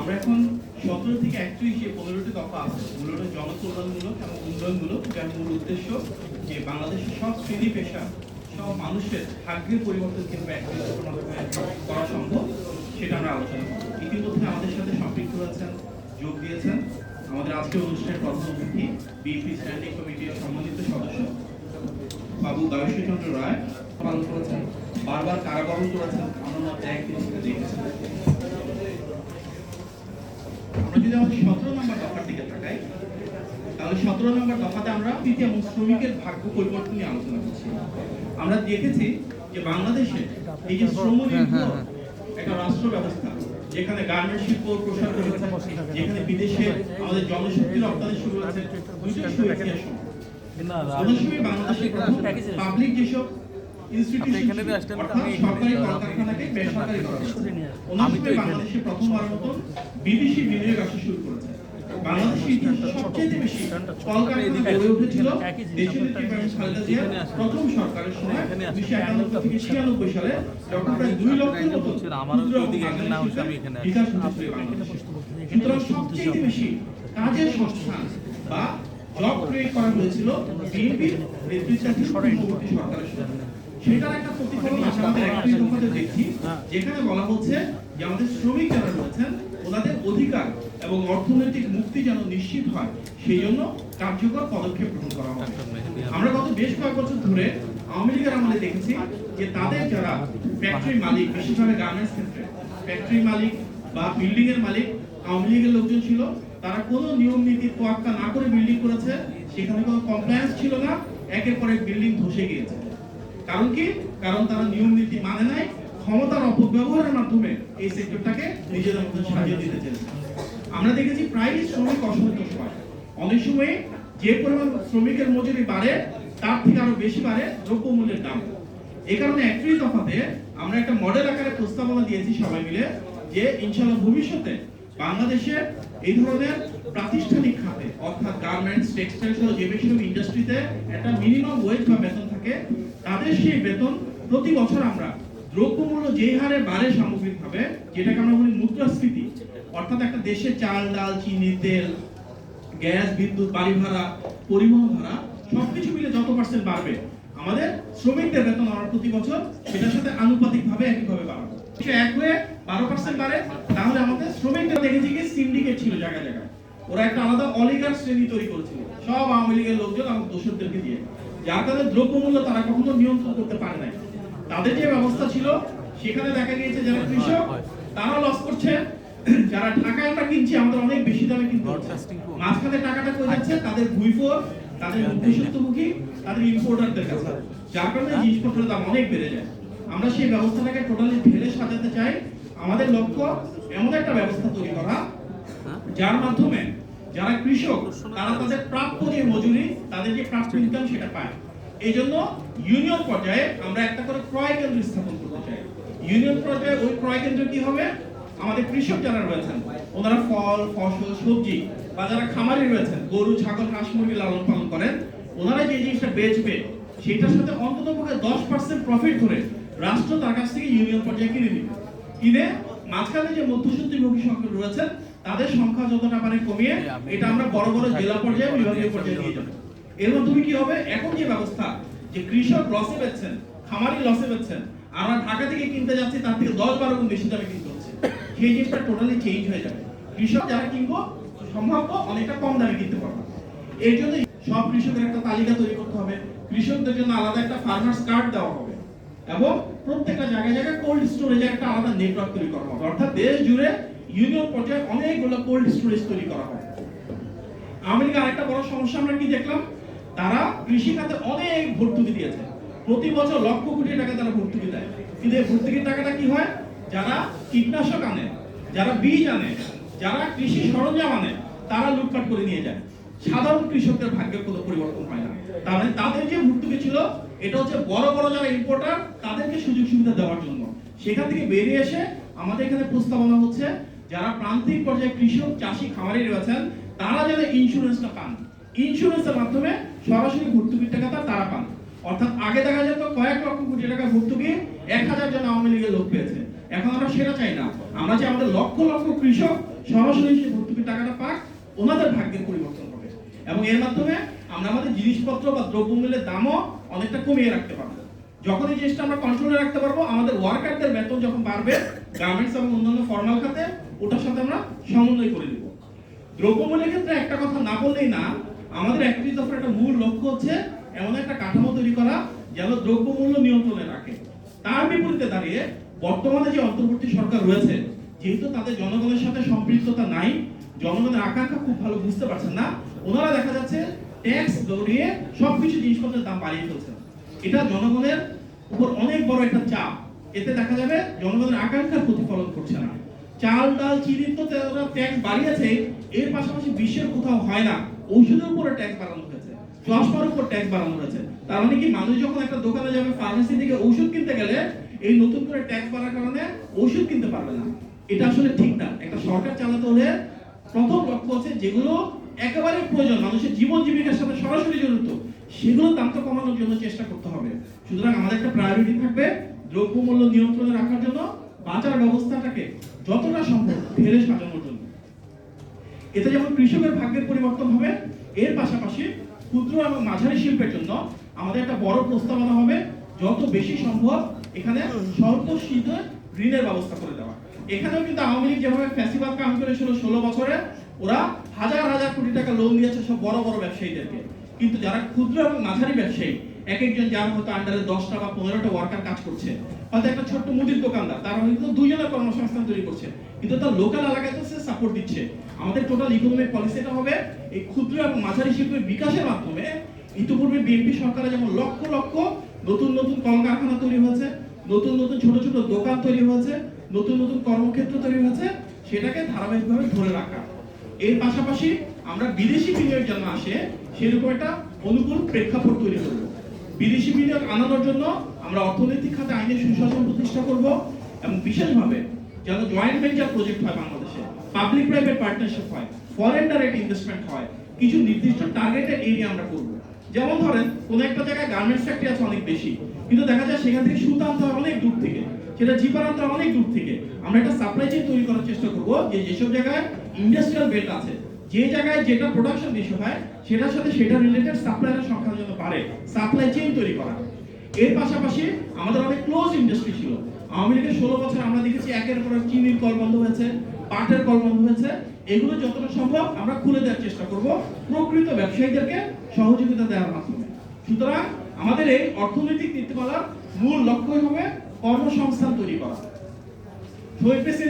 আমরা এখন সতেরো থেকে একত্রিশে পনেরোটি দফা আছে। মূলত জনকল্যাণমূলক এবং উন্নয়নমূলক, যার মূল উদ্দেশ্য যে বাংলাদেশের সব শ্রেণি পেশা, সব মানুষের ভাগ্যের পরিবর্তন একত্রিত করা সম্ভব, সেটা আমরা আলোচনা করব। ইতিমধ্যে আমাদের সাথে সম্পৃক্ত হয়েছেন যোগ দিয়েছেন আমাদের আজকের অনুষ্ঠানের প্রধান অতিথি, বিএনপি স্ট্যান্ডিং কমিটির সম্মানিত সদস্য, বাবু গায়শ্বচন্দ্র রায়, পালন করেছেন, বারবার কারাবরণ করেছেন আমরা তিনি সেটা দেখেছেন। আমরা যদি আমাদের সতেরো নম্বর দফার দিকে তাকাই তাহলে সতেরো নম্বর দফাতে আমরা তৃতীয় এবং শ্রমিকের ভাগ্য পরিবর্তন নিয়ে আলোচনা করছি। আমরা দেখেছি যে বাংলাদেশে এই যে শ্রম একটা রাষ্ট্র ব্যবস্থা যেখানে গার্মেন্ট শিল্প প্রসার করেছে যেখানে বিদেশে আমাদের জনশক্তি রপ্তানি শুরু হয়েছে দুইটাই শুরু বাংলাদেশের পাবলিক যেসব এখানে দিয়ে আসতেন, আমি আমি তো এখানে- প্রথমবার মতন বিদেশি বিনিয়োগ আসা শুরু করেছে। বাংলাদেশের সবচেয়ে বেশি কলকারখানা গড়ে উঠেছিল দেশের খালেদা জিয়ার প্রথম সরকারের সময় উনিশশো একানব্বই থেকে ছিয়ানব্বই সালে যখন প্রায় দুই লক্ষের মতো বিকাশ ঘটেছিল সুতরাং সবচেয়ে বেশি কাজের সংস্থান বা জব ক্রিয়েট করা হয়েছিল বিএনপির নেতৃত্বাধীন সরকারের সময়। সেটার একটা প্রতিফলন আমাদের দেখছি, যেখানে বলা হচ্ছে যে আমাদের শ্রমিক যারা রয়েছেন, ওনাদের অধিকার এবং অর্থনৈতিক মুক্তি যেন নিশ্চিত হয়, সেই জন্য কার্যকর পদক্ষেপ গ্রহণ করা হবে। আমরা গত বেশ কয়েক বছর ধরে আমলে দেখেছি যে তাদের যারা ফ্যাক্টরি মালিক, বিশেষভাবে গার্মেন্টস ক্ষেত্রে ফ্যাক্টরি মালিক বা বিল্ডিং এর মালিক, আওয়ামী লীগের লোকজন ছিল, তারা কোনো নিয়ম নীতি তোয়াক্কা না করে বিল্ডিং করেছে, সেখানে কোনো কমপ্লায়েন্স ছিল না, একের পর এক বিল্ডিং ধসে গিয়েছে। কারণ কি কারণ তারা নিয়ম নীতি মানে নাই ক্ষমতার অপব্যবহারের মাধ্যমে এই সেক্টরটাকে নিজেদের মধ্যে সাজিয়ে দিতে চেয়েছে। আমরা দেখেছি প্রায় শ্রমিক অসন্তোষ হয় অনেক সময় যে পরিমাণ শ্রমিকের মজুরি বাড়ে, তার থেকে আরও বেশি বাড়ে দ্রব্যমূল্যের দাম। এই কারণে একত্রিশ দফাতে আমরা একটা মডেল আকারে প্রস্তাবনা দিয়েছি সবাই মিলে যে ইনশাল্লাহ ভবিষ্যতে বাংলাদেশে এই ধরনের প্রাতিষ্ঠানিক খাতে, অর্থাৎ গার্মেন্টস, টেক্সটাইল সহ যে বেশিরভাগ ইন্ডাস্ট্রিতে একটা মিনিমাম ওয়েজ বা বেতন থাকে তাদের সেই বেতন প্রতি বছর আমরা দ্রব্যমূল্য যেই হারে বাড়ে সামগ্রিকভাবে, যেটাকে আমরা বলি মুদ্রাস্ফীতি, অর্থাৎ একটা দেশে চাল, ডাল, চিনি, তেল, গ্যাস, বিদ্যুৎ, বাড়ি ভাড়া, পরিবহন ভাড়া, সবকিছু মিলে যত পার্সেন্ট বাড়বে, আমাদের শ্রমিকদের বেতন আমরা প্রতি বছর সেটার সাথে আনুপাতিক ভাবে একইভাবে বাড়াবো। এক হয়ে বারো পার্সেন্ট বাড়ে, তাহলে আমাদের শ্রমিকদের দেখেছি কি সিন্ডিকেট ছিল জায়গায় জায়গায়। ওরা একটা আলাদা অলিগার শ্রেণি তৈরি করেছিল। সব আওয়ামী লীগের লোকজন এবং দোষরদেরকে দিয়ে। যার কারণে দ্রব্যমূল্য তারা কখনো নিয়ন্ত্রণ করতে পারে নাই। তাদের যে ব্যবস্থা ছিল সেখানে দেখা গিয়েছে যারা কৃষক তারা লস করছে। যারা ঢাকায় আমরা কিনছি আমাদের অনেক বেশি দামে কিনতে হচ্ছে। মাঝখানে টাকাটা কই যাচ্ছে তাদের ভুইফোর তাদের মধ্যসত্ত্বমুখী তাদের ইম্পোর্টারদের কাছে। যার কারণে জিনিসপত্রের দাম অনেক বেড়ে যায়। আমরা সেই ব্যবস্থাটাকে টোটালি ঢেলে সাজাতে চাই। আমাদের লক্ষ্য এমন একটা ব্যবস্থা তৈরি করা যার মাধ্যমে যারা কৃষক, তারা তাদের প্রাপ্য যে মজুরি, তাদের যে প্রাপ্য ইনকাম সেটা পায়। এই জন্য ইউনিয়ন পর্যায়ে আমরা একটা করে ক্রয় কেন্দ্র স্থাপন করতে চাই। ইউনিয়ন পর্যায়ে ওই ক্রয় কেন্দ্র কি হবে? আমাদের কৃষক যারা রয়েছেন, ওনারা ফল, ফসল, সবজি, বা যারা খামারি রয়েছেন, গরু, ছাগল, হাঁস, মুরগি লালন পালন করেন, ওনারা যে জিনিসটা বেচবে, সেটার সাথে অন্তত পক্ষে দশ পার্সেন্ট প্রফিট ধরে রাষ্ট্র তার কাছ থেকে ইউনিয়ন পর্যায়ে কিনে নিবে। কিনে মাঝখানে যে মধ্যসূত্রভোগী সংখ্যা রয়েছেন তাদের সংখ্যা যতটা পারে কমিয়ে এটা আমরা বড় বড় জেলা পর্যায়ে বিভাগীয় পর্যায়ে নিয়ে যাব। এর মাধ্যমে কি হবে? এখন যে ব্যবস্থা যে কৃষক লসে বেচছেন খামারি লসে বেচছেন আমরা ঢাকা থেকে কিনতে যাচ্ছি তার থেকে দশ বারো গুণ বেশি দামে কিনতে হচ্ছে। সেই জিনিসটা টোটালি চেঞ্জ হয়ে যাবে। কৃষক যারা কিনবো সম্ভাব্য অনেকটা কম দামে কিনতে পারবে। এর জন্য সব কৃষকের একটা তালিকা তৈরি করতে হবে। কৃষকদের জন্য আলাদা একটা ফার্মার্স কার্ড দেওয়া হবে। এবং প্রত্যেকটা জায়গায় জায়গায় কোল্ড স্টোরেজে একটা আলাদা নেটওয়ার্ক তৈরি করা হবে অর্থাৎ দেশ জুড়ে ইউনিয়ন পর্যায়ে অনেকগুলো কোল্ড স্টোরেজ তৈরি করা হবে লীগের আরেকটা বড় সমস্যা আমরা কি দেখলাম? তারা কৃষি খাতে অনেক ভর্তুকি দিয়েছে। প্রতি বছর লক্ষ কোটি টাকা তারা ভর্তুকি দেয়। কিন্তু এই ভর্তুকির টাকাটা কি হয়? যারা কীটনাশক আনে যারা বীজ আনে যারা কৃষি সরঞ্জাম আনে তারা লুটপাট করে নিয়ে যায়। সাধারণ কৃষকদের ভাগ্যের কোনো পরিবর্তন হয় না। তার মানে তাদের যে ভর্তুকি ছিল এটা হচ্ছে বড় বড় যারা ইম্পোর্টার তাদেরকে সুযোগ সুবিধা দেওয়ার জন্য। সেখান থেকে বেরিয়ে এসে আমাদের এখানে প্রস্তাবনা হচ্ছে, যারা প্রান্তিক পর্যায়ে কৃষক, চাষি, খামারি রয়েছেন, তারা যেন ইন্স্যুরেন্সটা পান। ইন্স্যুরেন্সের মাধ্যমে সরাসরি ভর্তুকির টাকাটা তারা পান। অর্থাৎ আগে দেখা যেত কয়েক লক্ষ কোটি টাকা ভর্তুকি এক হাজার জন আওয়ামী লীগের লোক পেয়েছে। এখন আমরা সেটা চাই না। আমরা যে আমাদের লক্ষ লক্ষ কৃষক সরাসরি সেই ভর্তুকির টাকাটা পাক, ওনাদের ভাগ্যের পরিবর্তন হবে এবং এর মাধ্যমে আমরা আমাদের জিনিসপত্র বা দ্রব্যমূল্যের দামও অনেকটা কমিয়ে রাখতে পারব। যখন এই জিনিসটা আমরা কন্ট্রোলে রাখতে পারব, আমাদের ওয়ার্কারদের বেতন যখন বাড়বে গার্মেন্টস এবং অন্যান্য ফর্মাল খাতে, ওটার সাথে আমরা সমন্বয় করে দিব দ্রব্যমূল্যের ক্ষেত্রে একটা কথা না বললেই না, আমাদের একত্রিশ দফার একটা মূল লক্ষ্য হচ্ছে এমন একটা কাঠামো তৈরি করা যেন দ্রব্যমূল্য নিয়ন্ত্রণে রাখে। তার বিপরীতে দাঁড়িয়ে বর্তমানে যে অন্তর্বর্তী সরকার রয়েছে, যেহেতু তাদের জনগণের সাথে সম্পৃক্ততা নাই, জনগণের আকাঙ্ক্ষা খুব ভালো বুঝতে পারছেন না, ওনারা দেখা যাচ্ছে ট্যাক্স দৌড়িয়ে সবকিছু জিনিসপত্রের দাম বাড়িয়ে ফেলছেন এটা জনগণের উপর অনেক বড় একটা চাপ। এতে দেখা যাবে জনগণের আকাঙ্ক্ষার প্রতিফলন করছে না। চাল, ডাল, চিনি তো ট্যাক্স বাড়িয়েছে, এর পাশাপাশি বিশ্বের কোথাও হয় না। ঔষধের উপরে ট্যাক্স বাড়ানো হয়েছে। চশমার উপর ট্যাক্স বাড়ানো হয়েছে। তার মানে কি মানুষ যখন একটা দোকানে যাবে ফার্মেসি থেকে ওষুধ কিনতে গেলে এই নতুন করে ট্যাক্স বাড়ার কারণে ওষুধ কিনতে পারবে না। এটা আসলে ঠিক না। একটা সরকার চালাতে হলে প্রথম লক্ষ্য হচ্ছে যেগুলো একেবারে প্রয়োজন। মানুষের জীবন জীবিকার সাথে সরাসরি জড়িত, সেগুলো দামটা কমানোর জন্য চেষ্টা করতে হবে। সুতরাং আমাদের একটা প্রায়োরিটি থাকবে দ্রব্যমূল্য নিয়ন্ত্রণে রাখার জন্য বাজার ব্যবস্থাটাকে যতটা সম্ভব ঢেলে সাজানোর জন্য। এতে যেমন কৃষকের ভাগ্যের পরিবর্তন হবে, এর পাশাপাশি ক্ষুদ্র এবং মাঝারি শিল্পের জন্য আমাদের একটা বড় প্রস্তাবনা হবে, যত বেশি সম্ভব এখানে স্বল্প শীতে ঋণের ব্যবস্থা করে দেওয়া। এখানেও কিন্তু আওয়ামী লীগ যেভাবে ফ্যাসিবাদ কাম করেছিল ষোলো বছরে ওরা হাজার হাজার কোটি টাকা লোন দিয়েছে সব বড় বড় ব্যবসায়ীদেরকে। কিন্তু যারা ক্ষুদ্র এবং মাঝারি ব্যবসায়ী, এক একজন যার হয়তো আন্ডারে দশটা বা পনেরোটা ওয়ার্কার কাজ করছে। হয়তো একটা ছোট্ট মুদির দোকানদার, তারা হয়তো দুইজনের কর্মসংস্থান তৈরি করছে। কিন্তু তার লোকাল এলাকায় তো সে সাপোর্ট দিচ্ছে। আমাদের টোটাল ইকোনমিক পলিসিটা হবে এই ক্ষুদ্র এবং মাঝারি শিল্পের বিকাশের মাধ্যমে ইতিপূর্বে বিএনপি সরকারে যেমন লক্ষ লক্ষ নতুন নতুন কলকারখানা তৈরি হয়েছে, নতুন নতুন ছোট ছোট দোকান তৈরি হয়েছে, নতুন নতুন কর্মক্ষেত্র তৈরি হয়েছে, সেটাকে ধারাবাহিকভাবে ধরে রাখা। এর পাশাপাশি আমরা বিদেশি বিনিয়োগ যেন আসে, সেরকম একটা অনুকূল প্রেক্ষাপট তৈরি করব। বিদেশি বিনিয়োগ আনানোর জন্য আমরা অর্থনৈতিক খাতে আইনের সুশাসন প্রতিষ্ঠা করব এবং বিশেষভাবে যেন জয়েন্ট ভেঞ্চার প্রজেক্ট হয় বাংলাদেশে পাবলিক প্রাইভেট পার্টনারশিপ হয় ফরেন ডাইরেক্ট ইনভেস্টমেন্ট হয়, কিছু নির্দিষ্ট টার্গেটেড এরিয়া আমরা করব। যেমন ধরেন, কোন একটা জায়গায় গার্মেন্টস ফ্যাক্টরি আছে অনেক বেশি, কিন্তু দেখা যায় সেখান থেকে সুতা আনতে হয় অনেক দূর থেকে। সেটা জিপার আনতে অনেক দূর থেকে। আমরা একটা সাপ্লাই চেইন তৈরি করার চেষ্টা করব যে যেসব জায়গায় ইন্ডাস্ট্রিয়াল বেল্ট আছে, যে জায়গায় যেটা প্রোডাকশন বেশি হয়, সেটার সাথে সেটা রিলেটেড সাপ্লাইয়ের সংখ্যা যেন বাড়ে সাপ্লাই চেইন তৈরি করা। এর পাশাপাশি আমাদের অনেক ক্লোজ ইন্ডাস্ট্রি ছিল। আওয়ামী লীগের ষোলো বছর আমরা দেখেছি একের পর এক চিনির কল বন্ধ হয়েছে, পাটের কল বন্ধ হয়েছে। এগুলো যতটা সম্ভব আমরা খুলে দেওয়ার চেষ্টা করব প্রকৃত ব্যবসায়ীদেরকে সহযোগিতা দেওয়ার মাধ্যমে। সুতরাং আমাদের এই অর্থনৈতিক নীতিমালার মূল লক্ষ্যই হবে কর্মসংস্থান তৈরি করা।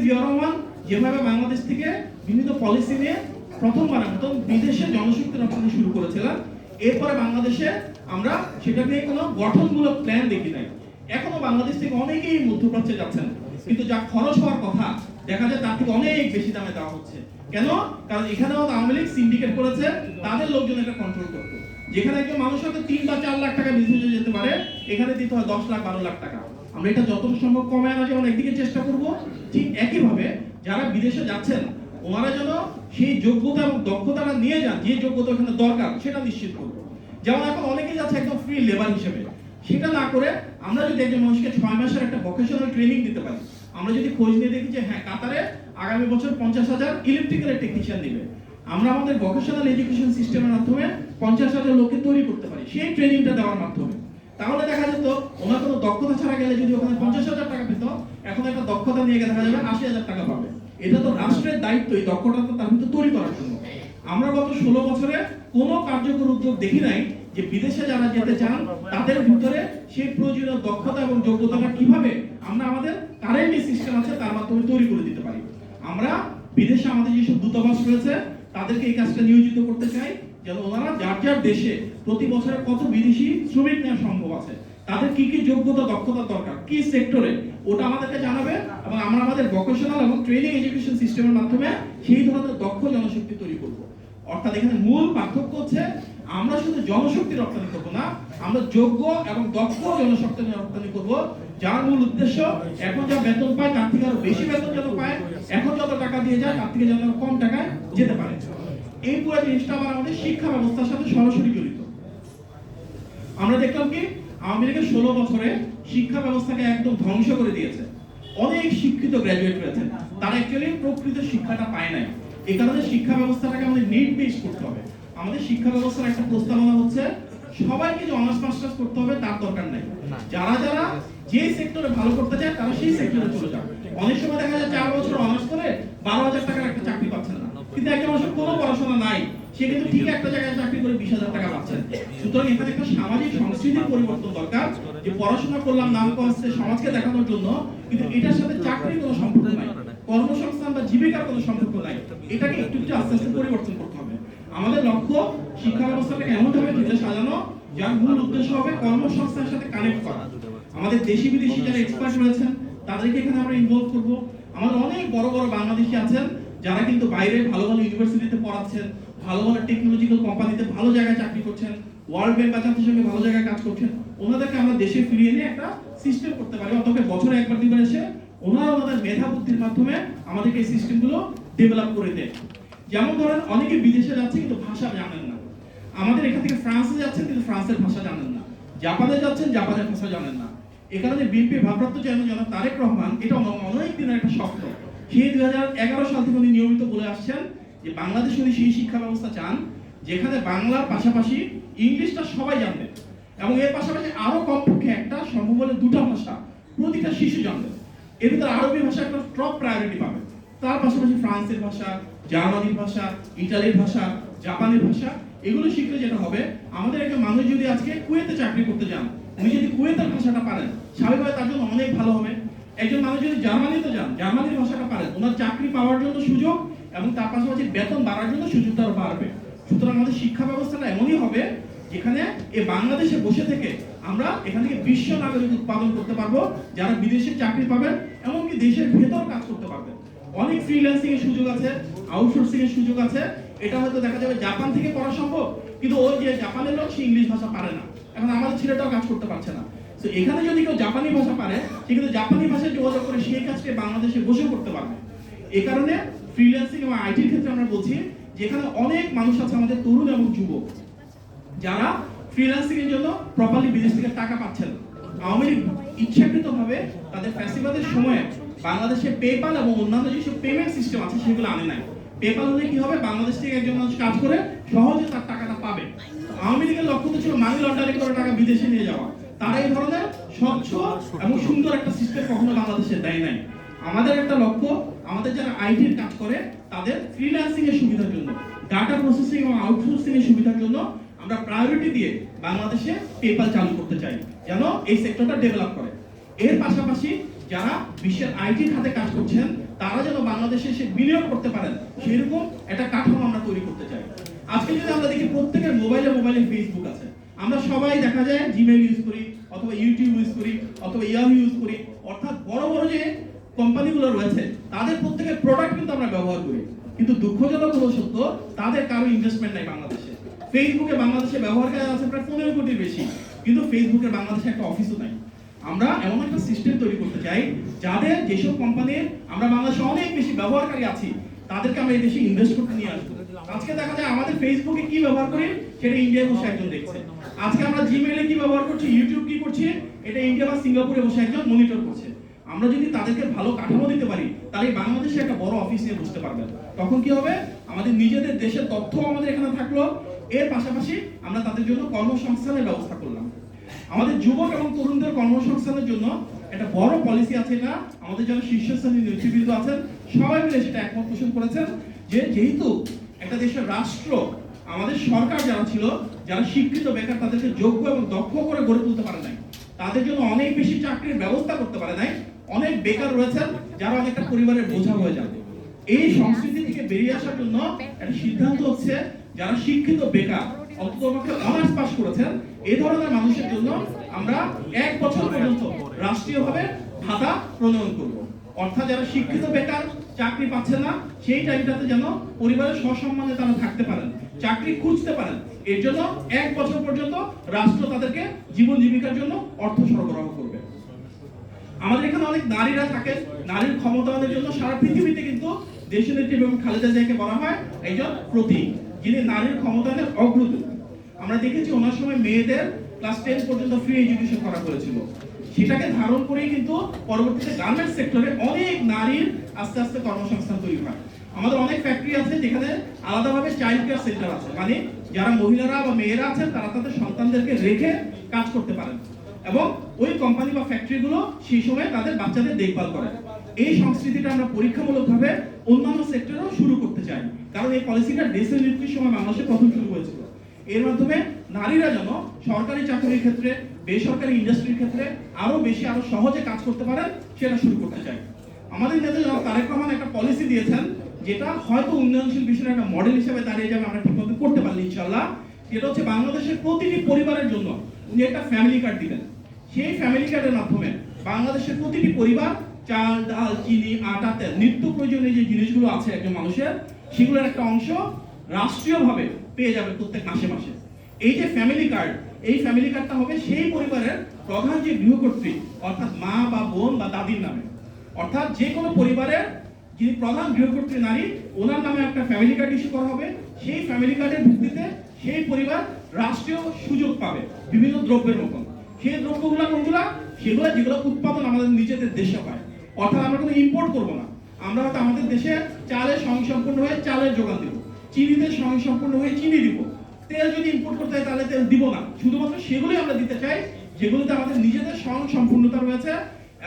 জিয়া রহমান যেভাবে বাংলাদেশ থেকে বিভিন্ন পলিসি নিয়ে প্রথমবারের মতন বিদেশে জনশক্তি রপ্তানি শুরু করেছিলেন, এরপরে বাংলাদেশে আমরা সেটা নিয়ে কোনো গঠনমূলক প্ল্যান দেখি নাই। এখনও বাংলাদেশ থেকে অনেকেই মধ্যপ্রাচ্যে যাচ্ছেন, কিন্তু যা খরচ হওয়ার কথা, দেখা যায় তার থেকে অনেক বেশি দামে দেওয়া হচ্ছে। কেন? কারণ এখানেও আওয়ামী লীগ সিন্ডিকেট করেছে, তাদের লোকজন এটা কন্ট্রোল করতো। যেখানে একজন মানুষ হয়তো তিন বা চার লাখ টাকা বিজনেসে যেতে পারে, এখানে দিতে হয় দশ লাখ, বারো লাখ টাকা। আমরা এটা যতটা সম্ভব কমে আনা যেমন একদিকে চেষ্টা করব। ঠিক একইভাবে যারা বিদেশে যাচ্ছেন, ওনারা যেন সেই যোগ্যতা এবং দক্ষতাটা নিয়ে যান, যে যোগ্যতা ওখানে দরকার, সেটা নিশ্চিত করব। যেমন এখন অনেকেই যাচ্ছে একদম ফ্রি লেবার হিসেবে। সেটা না করে আমরা যদি একজন মানুষকে ছয় মাসের একটা ভোকেশনাল ট্রেনিং দিতে পারি, আমরা যদি খোঁজ নিয়ে দেখি যে হ্যাঁ কাতারে আগামী বছর পঞ্চাশ হাজার ইলেকট্রিক্যাল টেকনিশিয়ান দিবে আমরা আমাদের ভোকেশনাল এডুকেশন সিস্টেমের মাধ্যমে পঞ্চাশ হাজার লোককে তৈরি করতে পারি, সেই ট্রেনিংটা দেওয়ার মাধ্যমে। তাহলে দেখা যেত ওনার কোনো দক্ষতা ছাড়া গেলে যদি ওখানে পঞ্চাশ হাজার টাকা পেত, এখন একটা দক্ষতা নিয়ে গেলে দেখা যাবে আশি হাজার টাকা পাবে। এটা তো রাষ্ট্রের দায়িত্ব, এই দক্ষতা তো তার ভিতরে তৈরি করার জন্য। আমরা গত ষোলো বছরে কোনো কার্যকর উদ্যোগ দেখি নাই যে বিদেশে যারা যেতে চান, তাদের ভিতরে সেই প্রয়োজনীয় দক্ষতা এবং যোগ্যতাটা কীভাবে আমরা আমাদের কারেন্ট সিস্টেম আছে, তার মাধ্যমে তৈরি করে দিতে পারি। আমরা বিদেশে আমাদের যেসব দূতাবাস রয়েছে, তাদেরকে এই কাজটা নিয়োজিত করতে চাই। যেন ওনারা যার যার দেশে প্রতি বছরে কত বিদেশি শ্রমিক নেওয়া সম্ভব আছে? তাদের কি কি যোগ্যতা, দক্ষতা দরকার? কি সেক্টরে ওটা আমাদেরকে জানাবে এবং আমরা আমাদের ভোকেশনাল এবং ট্রেনিং এডুকেশন সিস্টেমের মাধ্যমে সেই ধরনের দক্ষ জনশক্তি তৈরি করব। অর্থাৎ এখানে মূল পার্থক্য হচ্ছে আমরা শুধু জনশক্তি রপ্তানি করব না, আমরা যোগ্য এবং দক্ষ জনশক্তি রপ্তানি করব, যার মূল উদ্দেশ্য এখন যা বেতন পায় তার থেকে আরও বেশি বেতন যেন পায়, এখন যত টাকা দিয়ে যায় তার থেকে যেন কম টাকায় যেতে পারে। এই পুরো জিনিসটা আবার আমাদের শিক্ষা ব্যবস্থার সাথে সরাসরি জড়িত। আমরা দেখলাম কি আওয়ামী লীগের ষোলো বছরে শিক্ষা ব্যবস্থাকে একদম ধ্বংস করে দিয়েছে। অনেক শিক্ষিত গ্র্যাজুয়েট রয়েছে তারা অ্যাকচুয়ালি প্রকৃত শিক্ষাটা পায় নাই। এই কারণে শিক্ষা ব্যবস্থাটাকে আমাদের নিড বেস করতে হবে। আমাদের শিক্ষা ব্যবস্থার একটা প্রস্তাবনা হচ্ছে সবাইকে যে অনার্স মাস্টার্স করতে হবে তার দরকার নাই। যারা যারা যে সেক্টরে ভালো করতে চায় তারা সেই সেক্টরে চলে যাবে। অনেক সময় দেখা যায় চার বছর অনার্স করে বারো হাজার টাকার একটা চাকরি পাচ্ছেন না। কিন্তু একটা মানুষের কোনো পড়াশোনা নাই, সে কিন্তু ঠিক একটা জায়গায় চাকরি করে বিশ হাজার টাকা পাচ্ছেন সুতরাং এখানে একটা সামাজিক সংস্কৃতির পরিবর্তন দরকার, যে পড়াশোনা করলাম, নাম কমাচ্ছে সমাজকে দেখানোর জন্য, কিন্তু এটার সাথে চাকরির কোনো সম্পর্ক নাই, কর্মসংস্থান বা জীবিকার কোনো সম্পর্ক নাই, এটাকে একটু একটু আস্তে আস্তে পরিবর্তন করতে হবে। আমাদের লক্ষ্য, শিক্ষা ব্যবস্থাটাকে এমন ভাবে দিতে সাজানো, যার মূল উদ্দেশ্য হবে কর্মসংস্থানের সাথে কানেক্ট করা। আমাদের দেশি বিদেশি যারা এক্সপার্ট রয়েছেন, তাদেরকে এখানে আমরা ইনভলভ করব। আমাদের অনেক বড় বড় বাংলাদেশি আছেন যারা কিন্তু বাইরে ভালো ভালো ইউনিভার্সিটিতে পড়াচ্ছেন, ভালো ভালো টেকনোলজিক্যাল কোম্পানিতে ভালো জায়গায় চাকরি করছেন ওয়ার্ল্ড ব্যাংক বা জাতির সঙ্গে ভালো জায়গায় কাজ করছেন, ওনাদেরকে আমরা দেশে ফিরিয়ে নিয়ে একটা সিস্টেম করতে পারি। অথবা বছরে একবার দুবার এসে ওনারা ওনাদের মেধা বুদ্ধির মাধ্যমে আমাদেরকে এই সিস্টেমগুলো ডেভেলপ করে দেয়। যেমন ধরেন, অনেকে বিদেশে যাচ্ছে কিন্তু ভাষা জানেন না। আমাদের এখান থেকে ফ্রান্সে যাচ্ছেন কিন্তু ফ্রান্সের ভাষা জানেন না। জাপানে যাচ্ছেন, জাপানের ভাষা জানেন না। এ কারণে বিএনপি ভারপ্রাপ্ত চেয়ারম্যান জনাব তারেক রহমান, এটা অনেক দিনের একটা স্বপ্ন। সেই দুই সাল থেকে উনি নিয়মিত বলে আসছেন যে বাংলাদেশ উনি সেই শিক্ষা ব্যবস্থা চান, যেখানে বাংলার পাশাপাশি ইংলিশটা সবাই জানবে এবং এর পাশাপাশি আরও কমপক্ষে একটা সম্ভব হলে দুটা ভাষা প্রতিটা শিশু জানবে। এর ভিতরে আরবি ভাষা একটা টপ প্রায়োরিটি পাবে। তার পাশাপাশি ফ্রান্সের ভাষা, জার্মানির ভাষা, ইটালির ভাষা, জাপানের ভাষা, এগুলো শিখলে যেটা হবে, আমাদের একটা মানুষ যদি আজকে কুয়েতে চাকরি করতে যান, উনি যদি কুয়েতের ভাষাটা পারেন, স্বাভাবিকভাবে তার জন্য অনেক ভালো হবে। একজন মানুষ যদি জার্মানিতে যান, জার্মানির ভাষাটা পারেন। ওনার চাকরি পাওয়ার জন্য সুযোগ এবং তার পাশাপাশি বেতন বাড়ার জন্য সুযোগটা আরও বাড়বে। সুতরাং আমাদের শিক্ষা ব্যবস্থাটা এমনই হবে যেখানে এই বাংলাদেশে বসে থেকে আমরা এখান থেকে বিশ্ব নাগরিক উৎপাদন করতে পারব, যারা বিদেশে চাকরি পাবেন এমনকি দেশের ভেতর কাজ করতে পারবেন। অনেক ফ্রিল্যান্সিং এর সুযোগ আছে আউটসোর্সিং এর সুযোগ আছে। এটা হয়তো দেখা যাবে জাপান থেকে পড়া সম্ভব, কিন্তু ওই যে জাপানের লোক সে ইংলিশ ভাষা পারে না। এখন আমাদের ছেলেটাও কাজ করতে পারছে না। তো এখানে যদি কেউ জাপানি ভাষা পারে, সে কিন্তু জাপানি ভাষায় যোগাযোগ করে সেই কাজকে বাংলাদেশে বসে করতে পারবে। এই কারণে ফ্রিল্যান্সিং এবং আইটির ক্ষেত্রে আমরা বলছি, যেখানে অনেক মানুষ আছে আমাদের তরুণ এবং যুবক, যারা ফ্রিল্যান্সিং এর জন্য প্রপারলি বিদেশ থেকে টাকা পাচ্ছেন। আওয়ামী লীগ ইচ্ছাকৃতভাবে তাদের ফ্যাসিবাদের সময়ে বাংলাদেশে পেপাল এবং অন্যান্য যেসব পেমেন্ট সিস্টেম আছে, সেগুলো আনে নাই। পেপাল হলে কি হবে? বাংলাদেশ থেকে একজন মানুষ কাজ করে সহজে তার টাকাটা পাবে। আওয়ামী লীগের লক্ষ্য তো ছিল মানি লন্ডারিং করে টাকা বিদেশে নিয়ে যাওয়া। তারা এই ধরনের স্বচ্ছ এবং সুন্দর একটা সিস্টেম কখনো বাংলাদেশে দেয় নাই। আমাদের একটা লক্ষ্য, আমাদের যারা আইটির কাজ করে, তাদের ফ্রিল্যান্সিং এর সুবিধার জন্য ডাটা প্রসেসিং এবং আউটসোর্সিং এর সুবিধার জন্য আমরা প্রায়োরিটি দিয়ে বাংলাদেশে পেপাল চালু করতে চাই, যেন এই সেক্টরটা ডেভেলপ করে। এর পাশাপাশি যারা বিশ্বের আইটি খাতে কাজ করছেন, তারা যেন বাংলাদেশে এসে বিনিয়োগ করতে পারেন, সেরকম একটা কাঠামো আমরা তৈরি করতে চাই। আজকে যদি আমরা দেখি প্রত্যেকের মোবাইলে মোবাইলে ফেসবুক আছে। আমরা সবাই দেখা যায় জিমেইল ইউজ করি, অথবা ইউটিউব ইউজ করি, অথবা ইয়াহু ইউজ করি। অর্থাৎ বড় বড় যে কোম্পানিগুলো রয়েছে, তাদের প্রত্যেকের প্রোডাক্ট কিন্তু আমরা ব্যবহার করি। কিন্তু দুঃখজনক হলো সত্য, তাদের কারও ইনভেস্টমেন্ট নাই বাংলাদেশে। ফেসবুকে বাংলাদেশে ব্যবহারকারী আছে প্রায় পনেরো কোটির বেশি, কিন্তু ফেসবুকের বাংলাদেশে একটা অফিসও নাই। আমরা এমন একটা সিস্টেম তৈরি করতে চাই, যাদের যেসব কোম্পানির আমরা বাংলাদেশে অনেক বেশি ব্যবহারকারী আছি, তাদেরকে আমরা এই দেশে ইনভেস্ট করতে নিয়ে আসব। আজকে দেখা যায় আমাদের ফেসবুকে কি ব্যবহার করি, সেটা ইন্ডিয়ায় বসে একজন দেখছে। আজকে আমরা জিমেইলে কি ব্যবহার করছি? ইউটিউব কি করছি? এটা ইন্ডিয়া বা সিঙ্গাপুরে বসে একজন মনিটর করছে। আমরা যদি তাদেরকে ভালো কাঠামো দিতে পারি, তাহলে বাংলাদেশে একটা বড় অফিস নিয়ে বসতে পারবেন। তখন কি হবে? আমাদের নিজেদের দেশের তথ্য আমাদের এখানে থাকল। এর পাশাপাশি আমরা তাদের জন্য কর্মসংস্থানের ব্যবস্থা করলাম। আমাদের যুবক এবং তরুণদের কর্মসংস্থানের জন্য একটা বড় পলিসি আছে এটা। আমাদের যারা শীর্ষস্থানীয় নেতৃবৃন্দ আছেন, সবাই মিলে সেটা একমত পোষণ করেছেন যে যেহেতু একটা দেশের রাষ্ট্র আমাদের সরকার যারা ছিল, যারা শিক্ষিত, বেকার তাদেরকে যোগ্য এবং দক্ষ করে গড়ে তুলতে পারে নাই। তাদের জন্য অনেক বেশি চাকরির ব্যবস্থা করতে পারে নাই। অনেক বেকার রয়েছেন, যারা অনেকটা পরিবারের বোঝা হয়ে যাবে। এই সংস্কৃতি থেকে বেরিয়ে আসার জন্য একটা সিদ্ধান্ত হচ্ছে, যারা শিক্ষিত, বেকার অন্ততপক্ষে অনার্স পাস করেছেন এই ধরনের মানুষের জন্য আমরা এক বছর পর্যন্ত রাষ্ট্রীয়ভাবে ভাতা প্রণয়ন করব। অর্থাৎ যারা শিক্ষিত, বেকার, চাকরি পাচ্ছে না, সেই টাইমটাতে যেন পরিবারের সসম্মানে তারা থাকতে পারেন। চাকরি খুঁজতে পারেন। এর জন্য এক বছর পর্যন্ত রাষ্ট্র তাদেরকে জীবন জীবিকার জন্য অর্থ সরবরাহ করবে। আমাদের এখানে অনেক নারীরা থাকেন নারীর ক্ষমতায়নের জন্য সারা পৃথিবীতে কিন্তু দেশের নেত্রী এবং খালেদা জিয়াকে বলা হয় একজন প্রতীক, যিনি নারীর ক্ষমতায়নের অগ্রদূত। আমরা দেখেছি ওনার সময় মেয়েদের ক্লাস টেন পর্যন্ত ফ্রি এডুকেশন করা হয়েছিল। সেটাকে ধারণ করেই কিন্তু পরবর্তীতে গার্মেন্টস সেক্টরে অনেক নারীর আস্তে আস্তে কর্মসংস্থান তৈরি হয়। আমাদের অনেক ফ্যাক্টরি আছে যেখানে আলাদাভাবে চাইল্ড কেয়ার সেন্টার আছে। মানে যারা মহিলারা বা মেয়েরা আছেন, তারা তাদের সন্তানদেরকে রেখে কাজ করতে পারেন। এবং ওই কোম্পানি বা ফ্যাক্টরিগুলো সেই সময় তাদের বাচ্চাদের দেখভাল করে। এই সংস্কৃতিটা আমরা পরীক্ষামূলকভাবে অন্যান্য সেক্টরেও শুরু করতে চাই। কারণ এই পলিসিটা দেশের নীতির সময় বাংলাদেশে প্রথম শুরু হয়েছিল। এর মাধ্যমে নারীরা যেন সরকারি চাকরির ক্ষেত্রে বেসরকারি ইন্ডাস্ট্রির ক্ষেত্রে আরও বেশি, আরও সহজে কাজ করতে পারেন, সেটা শুরু করতে চাই। আমাদের নেতা তারেক রহমান একটা পলিসি দিয়েছেন, যেটা হয়তো উন্নয়নশীল বিশ্বের একটা মডেল হিসেবে দাঁড়িয়ে যাবে, আমরা ঠিকমতো করতে পারলে ইনশাল্লাহ যেটা হচ্ছে বাংলাদেশের প্রতিটি পরিবারের জন্য উনি একটা ফ্যামিলি কার্ড দিবেন। সেই ফ্যামিলি কার্ডের মাধ্যমে বাংলাদেশের প্রতিটি পরিবার চাল, ডাল, চিনি, আটা, তেল, নিত্য প্রয়োজনীয় যে জিনিসগুলো আছে একজন মানুষের, সেগুলোর একটা অংশ রাষ্ট্রীয়ভাবে পেয়ে যাবে প্রত্যেক মাসে মাসে। এই যে ফ্যামিলি কার্ড এই ফ্যামিলি কার্ডটা হবে সেই পরিবারের প্রধান যে গৃহকর্ত্রী, অর্থাৎ মা বা বোন বা দাদির নামে। অর্থাৎ যে কোনো পরিবারের যিনি প্রধান গৃহকর্ত্রী নারী, ওনার নামে একটা ফ্যামিলি কার্ড ইস্যু করা হবে। সেই ফ্যামিলি কার্ডের ভিত্তিতে সেই পরিবার রাষ্ট্রীয় সুযোগ পাবে বিভিন্ন দ্রব্যের মতন। সেই দ্রব্যগুলো কোনগুলা? সেগুলো যেগুলো উৎপাদন আমাদের নিজেদের দেশে হয়। অর্থাৎ আমরা কোনো ইম্পোর্ট করব না। আমরা হয়তো আমাদের দেশে চালের স্বয়ংসম্পূর্ণ হয়ে চালের যোগান দিব। চিনিতে স্বয়ংসম্পূর্ণ হয়ে চিনি দিব। তেল যদি ইম্পোর্ট করতে হয় তাহলে তেল দিব না। শুধুমাত্র সেগুলোই আমরা দিতে চাই, যেগুলোতে আমাদের নিজেদের স্বয়ং সম্পূর্ণতা রয়েছে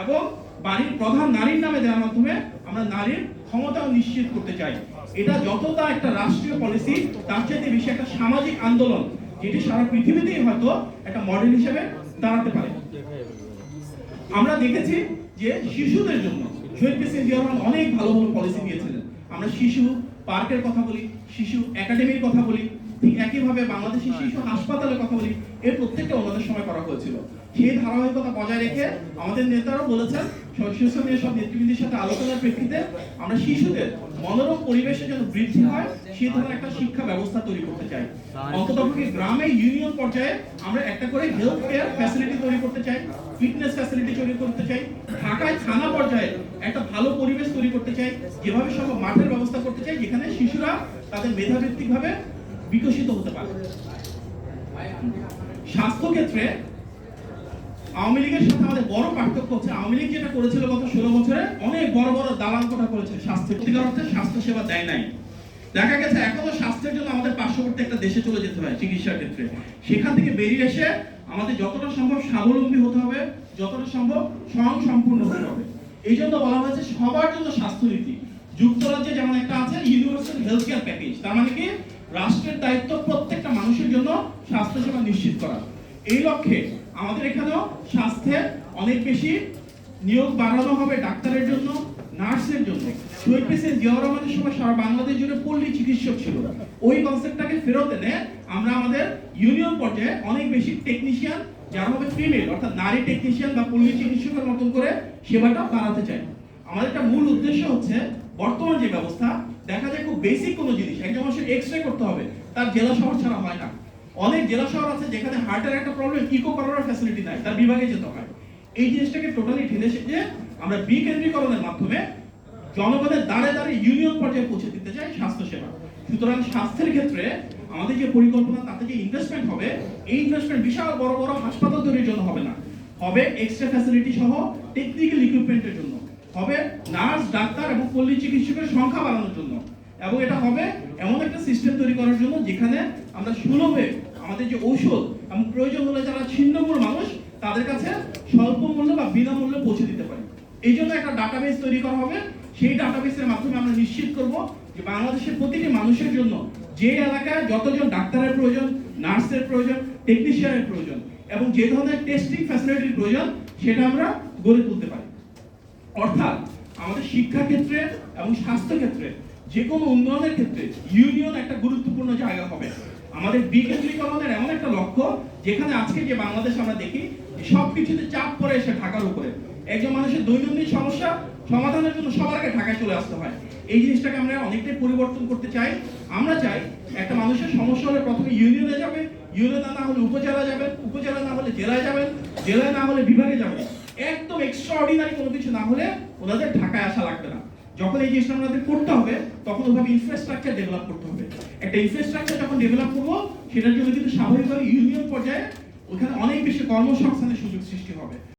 এবং বাড়ির প্রধান নারীর নামে দেওয়ার মাধ্যমে আমরা নারীর ক্ষমতাও নিশ্চিত করতে চাই। এটা যতটা একটা রাষ্ট্রীয় পলিসি তার চাইতে বেশি একটা সামাজিক আন্দোলন, যেটি সারা পৃথিবীতেই হয়তো একটা মডেল হিসেবে দাঁড়াতে পারে। আমরা দেখেছি যে শিশুদের জন্য শহীদ প্রেসিডেন্ট জিয়া অনেক ভালো ভালো পলিসি দিয়েছিলেন। আমরা শিশু পার্কের কথা বলি, শিশু একাডেমির কথা বলি ঠিক একইভাবে বাংলাদেশের শিশু কথা বলি, এর প্রত্যেকটা সময় করা হয়েছিল। সেই ধারাবাহিকতা বজায় রেখে আমাদের নেতারাও বলেছেন নিয়ে সব নেতৃবৃন্দের সাথে আলোচনার প্রেক্ষিতে আমরা শিশুদের মনোরম পরিবেশে যেন বৃদ্ধি হয়, সেই ধরনের একটা শিক্ষা ব্যবস্থা তৈরি করতে চাই। অন্ততপক্ষে গ্রামে ইউনিয়ন পর্যায়ে আমরা একটা করে হেলথ কেয়ার ফ্যাসিলিটি তৈরি করতে চাই ফিটনেস ফ্যাসিলিটি তৈরি করতে চাই, ঢাকায় থানা পর্যায়ে একটা ভালো পরিবেশ তৈরি করতে চাই, যেভাবে সম্ভব মাঠের ব্যবস্থা করতে চাই, যেখানে শিশুরা তাদের মেধাভিত্তিক ভাবে বিকশিত হতে পারে। স্বাস্থ্য ক্ষেত্রে আওয়ামী লীগের সাথে আমাদের বড় পার্থক্য হচ্ছে, আওয়ামী লীগ যেটা করেছিল গত ষোলো বছরে, অনেক বড় বড় দালান কোঠা করেছে স্বাস্থ্য সত্যিকার অর্থে স্বাস্থ্য সেবা দেয় নাই। দেখা গেছে এখনও স্বাস্থ্যের জন্য আমাদের পার্শ্ববর্তী একটা দেশে চলে যেতে হয় চিকিৎসার ক্ষেত্রে। সেখান থেকে বেরিয়ে এসে আমাদের যতটা সম্ভব স্বাবলম্বী হতে হবে, যতটা সম্ভব স্বয়ং সম্পূর্ণ হতে হবে। এই জন্য বলা হয়েছে সবার জন্য স্বাস্থ্যনীতি। যুক্তরাজ্যে যেমন একটা আছে ইউনিভার্সাল হেলথ কেয়ার প্যাকেজ তার মানে কি? রাষ্ট্রের দায়িত্ব প্রত্যেকটা মানুষের জন্য স্বাস্থ্যসেবা নিশ্চিত করা। এই লক্ষ্যে আমাদের এখানেও স্বাস্থ্যে অনেক বেশি নিয়োগ বাড়ানো হবে ডাক্তারের জন্য, নার্সের জন্য। শহীদ প্রেসিডেন্ট জিয়াউর রহমানের সময় সারা বাংলাদেশ জুড়ে পল্লী চিকিৎসক ছিল। ওই কনসেপ্টটাকে ফেরত এনে আমরা আমাদের ইউনিয়ন পর্যায়ে অনেক বেশি টেকনিশিয়ান যারা হবে ফিমেল অর্থাৎ নারী টেকনিশিয়ান বা পল্লী চিকিৎসকের মতন করে সেবাটা বাড়াতে চাই। আমাদের একটা মূল উদ্দেশ্য হচ্ছে বর্তমান যে ব্যবস্থা দেখা যায় খুব বেসিক কোনো জিনিস। একজন মানুষের এক্স রে করতে হবে, তার জেলা শহর ছাড়া হয় না। অনেক জেলা শহর আছে যেখানে হার্টের একটা প্রবলেম ইকো করার ফ্যাসিলিটি নাই, তার বিভাগে যেতে হয় এই জিনিসটাকে টোটালি ঠেলে যে আমরা বিকেন্দ্রীকরণের মাধ্যমে জনগণের দাঁড়ে দাঁড়ে ইউনিয়ন পর্যায়ে পৌঁছে দিতে চাই স্বাস্থ্য সেবা সুতরাং স্বাস্থ্যের ক্ষেত্রে আমাদের যে পরিকল্পনা, তাতে যে ইনভেস্টমেন্ট হবে, এই ইনভেস্টমেন্ট বিশাল, বড় বড় হাসপাতাল তৈরির জন্য হবে না। হবে এক্সট্রা ফ্যাসিলিটি সহ টেকনিক্যাল ইকুইপমেন্টের জন্য। হবে নার্স, ডাক্তার এবং পল্লী চিকিৎসকের সংখ্যা বাড়ানোর জন্য। এবং এটা হবে এমন একটা সিস্টেম তৈরি করার জন্য যেখানে আমরা সুলভে আমাদের যে ঔষধ এবং প্রয়োজন হলে যারা ছিন্নমূল মানুষ, তাদের কাছে স্বল্প মূল্যে বা বিনামূল্যে পৌঁছে দিতে পারি। এই জন্য একটা ডাটাবেস তৈরি করা হবে। সেই ডাটাবেসের মাধ্যমে আমরা নিশ্চিত করব যে বাংলাদেশের প্রতিটি মানুষের জন্য যে এলাকায় যতজন ডাক্তারের প্রয়োজন, নার্সের প্রয়োজন টেকনিশিয়ানের প্রয়োজন এবং যে ধরনের টেস্টিং ফ্যাসিলিটির প্রয়োজন, সেটা আমরা গড়ে তুলতে পারি। অর্থাৎ আমাদের শিক্ষা ক্ষেত্রে এবং স্বাস্থ্য ক্ষেত্রে যে কোনো উন্নয়নের ক্ষেত্রে ইউনিয়ন একটা গুরুত্বপূর্ণ জায়গা হবে। আমাদের বিকেন্দ্রীকরণের এমন একটা লক্ষ্য যেখানে আজকে যে বাংলাদেশ আমরা দেখি সব কিছুতে চাপ পড়ে এসে ঢাকার উপরে। একজন মানুষের দৈনন্দিন সমস্যা সমাধানের জন্য সবার আগে ঢাকায় চলে আসতে হয়। এই জিনিসটাকে আমরা অনেকটাই পরিবর্তন করতে চাই। আমরা চাই একটা মানুষের সমস্যা হলে প্রথমে ইউনিয়নে যাবে। ইউনিয়নে না হলে উপজেলা যাবেন, উপজেলা না হলে জেলায় যাবেন, জেলায় না হলে বিভাগে যাবেন। একদম এক্সট্রা অর্ডিনারি কোনো কিছু না হলে ওনাদের ঢাকায় আসা লাগবে না। যখন এই জিনিসটা আমাদের করতে হবে, তখন ওভাবে ইনফ্রাস্ট্রাকচার ডেভেলপ করতে হবে। একটা ইনফ্রাস্ট্রাকচার যখন ডেভেলপ করব, সেটার জন্য কিন্তু স্বাভাবিকভাবে ইউনিয়ন পর্যায়ে ওখানে অনেক বেশি কর্মসংস্থানের সুযোগ সৃষ্টি হবে।